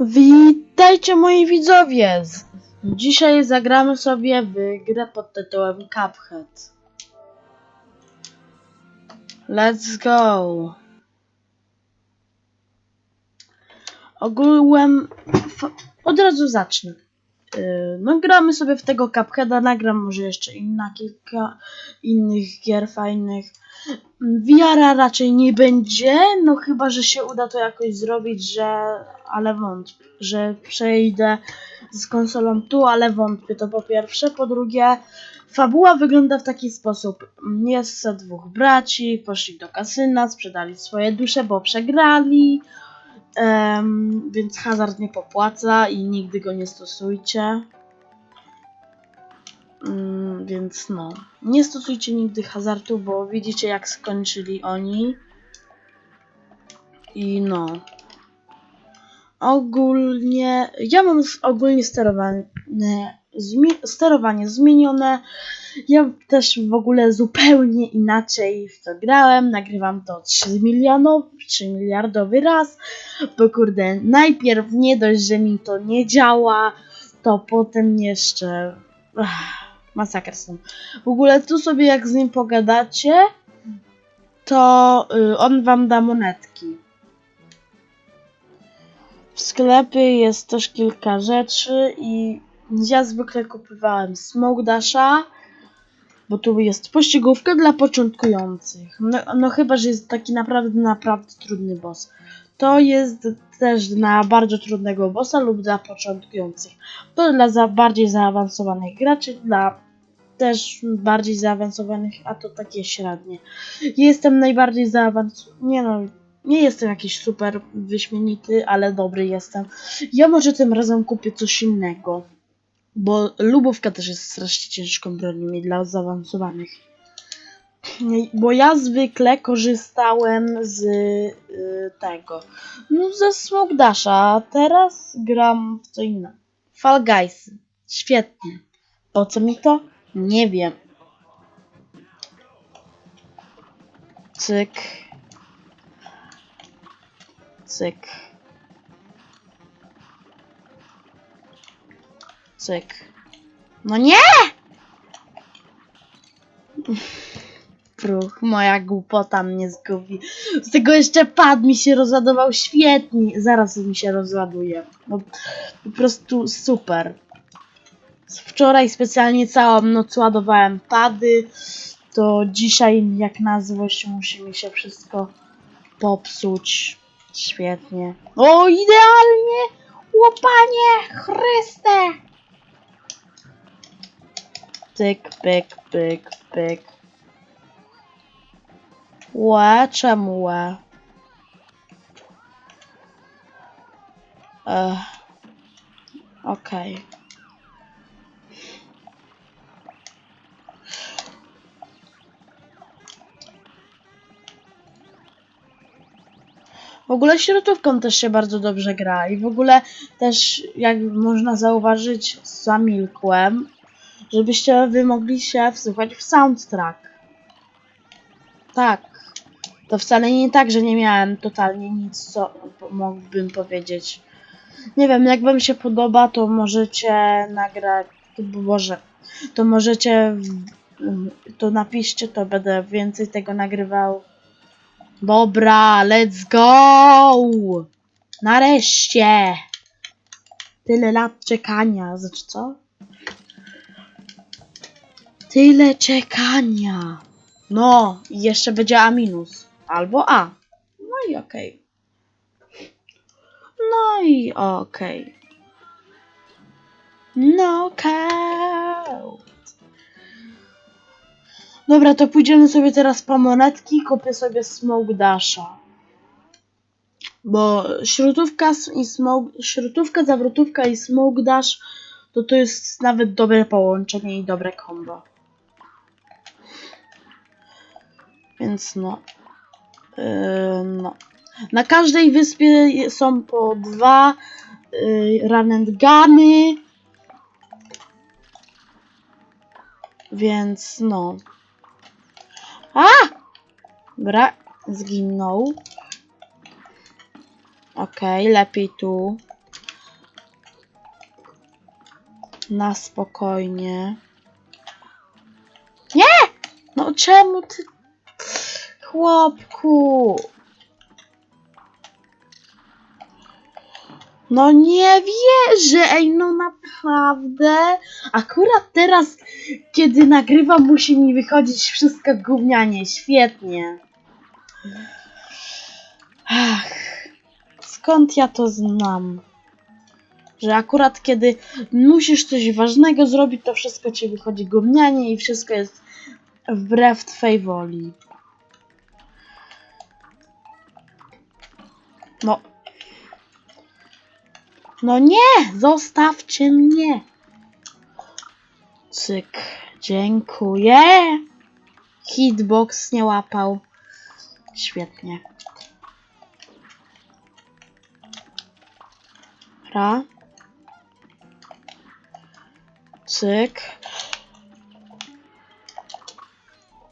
Witajcie moi widzowie! Dzisiaj zagramy sobie w grę pod tytułem Cuphead. Let's go! Ogółem od razu zacznę. Yy, No gramy sobie w tego Cupheada, nagram może jeszcze inna kilka innych gier fajnych. VR raczej nie będzie, no chyba, że się uda to jakoś zrobić, że... ale wątpię, że przejdę z konsolą tu, ale wątpię to po pierwsze. Po drugie, fabuła wygląda w taki sposób. Jest dwóch braci, poszli do kasyna, sprzedali swoje dusze, bo przegrali, em, więc hazard nie popłaca i nigdy go nie stosujcie. Mm, więc no, nie stosujcie nigdy hazardu, bo widzicie jak skończyli oni. I no. Ogólnie, ja mam ogólnie sterowanie, zmi- sterowanie zmienione. Ja też w ogóle zupełnie inaczej w to grałem. Nagrywam to 3 milionowy, 3 miliardowy raz, bo kurde, najpierw nie dość, że mi to nie działa, to potem jeszcze... Ach, tym. W ogóle tu sobie jak z nim pogadacie, to y, on wam da monetki. W sklepie jest też kilka rzeczy i ja zwykle kupowałem Smoke Dasha, bo tu jest pościgówka dla początkujących. No, no chyba, że jest taki naprawdę, naprawdę trudny boss. To jest też na bardzo trudnego bossa lub dla początkujących. To dla za bardziej zaawansowanych graczy, dla też bardziej zaawansowanych, a to takie średnie. Jestem najbardziej zaawansowany. Nie no, nie jestem jakiś super wyśmienity, ale dobry jestem. Ja może tym razem kupię coś innego. Bo lubówka też jest strasznie ciężką bronią i dla zaawansowanych. Bo ja zwykle korzystałem z y, tego. No ze Smoke Dasha, a teraz gram w co innego. Fall Guys. Świetnie. Po co mi to? Nie wiem. Cyk. Cyk. Cyk. No nie! Pruch, moja głupota mnie zgubi. Z tego jeszcze pad mi się rozładował świetnie. Zaraz mi się rozładuje. No, po prostu super. Wczoraj specjalnie całą noc ładowałem pady. To dzisiaj, jak na złość, musi mi się wszystko popsuć. Świetnie. O, idealnie! Łopanie! Chryste! Pyk, pyk, pyk, pyk. Łe, czemu łe? Ech. Okej. W ogóle śrutówką też się bardzo dobrze gra i w ogóle też, jak można zauważyć, zamilkłem, żebyście wy mogli się wsłuchać w soundtrack. Tak. To wcale nie tak, że nie miałem totalnie nic, co mógłbym powiedzieć. Nie wiem, jak wam się podoba, to możecie nagrać, Boże, to możecie, to napiszcie, to będę więcej tego nagrywał. Dobra, let's go! Nareszcie! Tyle lat czekania, znaczy co? Tyle czekania. No, jeszcze będzie A minus. Albo A. No i okej. No i okej. No okej. Dobra, to pójdziemy sobie teraz po monetki. Kupię sobie Smoke Dasha. Bo śrutówka i smoke, śrutówka, zawrotówka i Smoke Dash to to jest nawet dobre połączenie i dobre combo. Więc no. Yy, no. Na każdej wyspie są po dwa yy, run. Więc no. A! Dobra, zginął. Okej, lepiej tu. Na spokojnie. Nie! No czemu ty... Chłopku! No nie wierzę, ej, no naprawdę. Akurat teraz, kiedy nagrywam, musi mi wychodzić wszystko gównianie. Świetnie. Ach, skąd ja to znam? Że akurat kiedy musisz coś ważnego zrobić, to wszystko ci wychodzi gównianie i wszystko jest wbrew twej woli. No. No nie! Zostawcie mnie! Cyk. Dziękuję. Hitbox nie łapał. Świetnie. Ra. Cyk.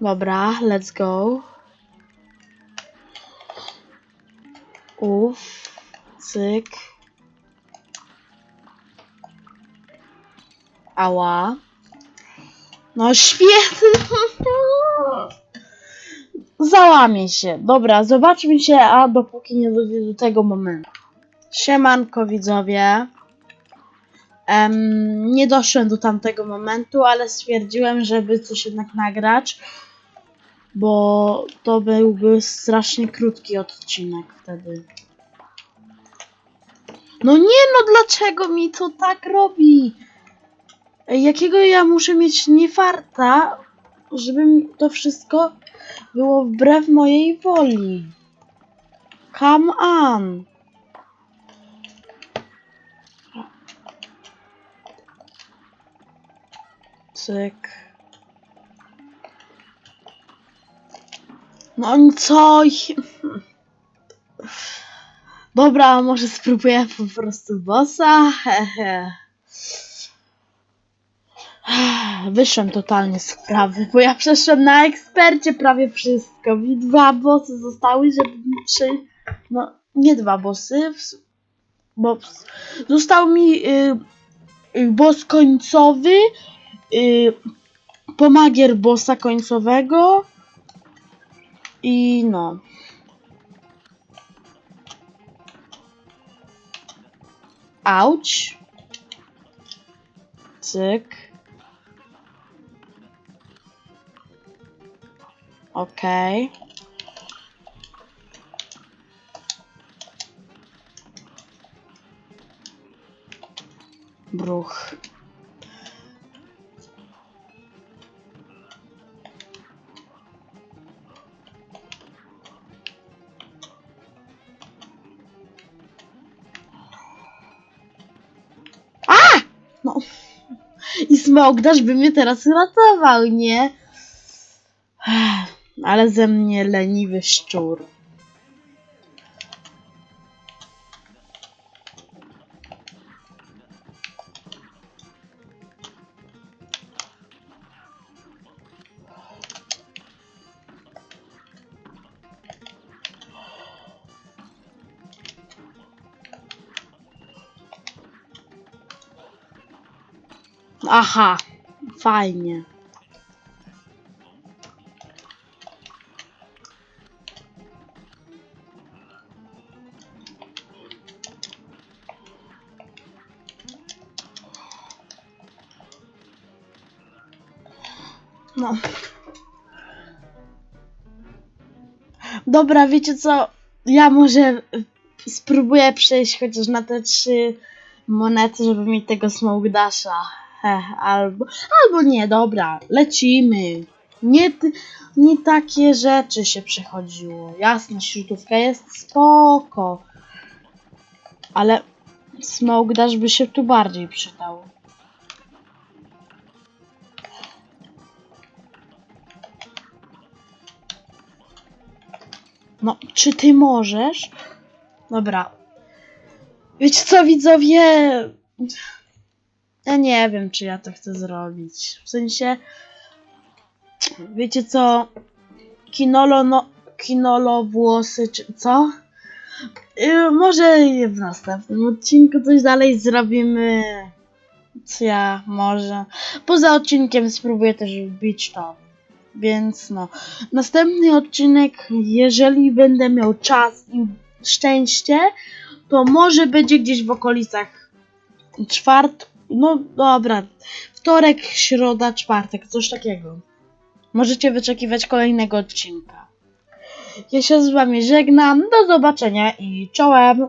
Dobra, let's go. Uf. Cyk. Ała. No świetnie. Załamie się. Dobra, zobaczmy się, a dopóki nie dojdzie do tego momentu. Siemanko widzowie. Em, nie doszłem do tamtego momentu, ale stwierdziłem, żeby coś jednak nagrać, bo to byłby strasznie krótki odcinek wtedy. No nie no, dlaczego mi to tak robi? Jakiego ja muszę mieć niefarta, żeby to wszystko było wbrew mojej woli? Come on! Cyk. No i co? Dobra, może spróbuję po prostu bossa. Wyszłem totalnie z sprawy, bo ja przeszłem na ekspercie prawie wszystko. Mi dwa bossy zostały, żeby trzy. No, nie dwa bossy, bo został mi y, y, boss końcowy, y, pomagier bossa końcowego i no. Auć. Cyk. Okej. Bruch. I Smogdasz by mnie teraz uratował, nie? Ale ze mnie leniwy szczur. Aha, fajnie. No. Dobra, wiecie co? Ja może spróbuję przejść chociaż na te trzy monety, żeby mieć tego Smoke Dasha. Albo, albo nie, dobra, lecimy. Nie, nie takie rzeczy się przechodziło. Jasne, śrutówka jest spoko. Ale Smoke Dash by się tu bardziej przydał. No, czy ty możesz? Dobra. Wiecie co, widzowie? Ja nie wiem, czy ja to chcę zrobić. W sensie, wiecie co? Kinolo, no, kinolo włosy, czy co? Yy, może w następnym odcinku coś dalej zrobimy. Ja, może. Poza odcinkiem spróbuję też wbić to. Więc no. Następny odcinek, jeżeli będę miał czas i szczęście, to może będzie gdzieś w okolicach czwart... No dobra. Wtorek, środa, czwartek, coś takiego. Możecie wyczekiwać kolejnego odcinka. Ja się z wami żegnam. Do zobaczenia i czołem!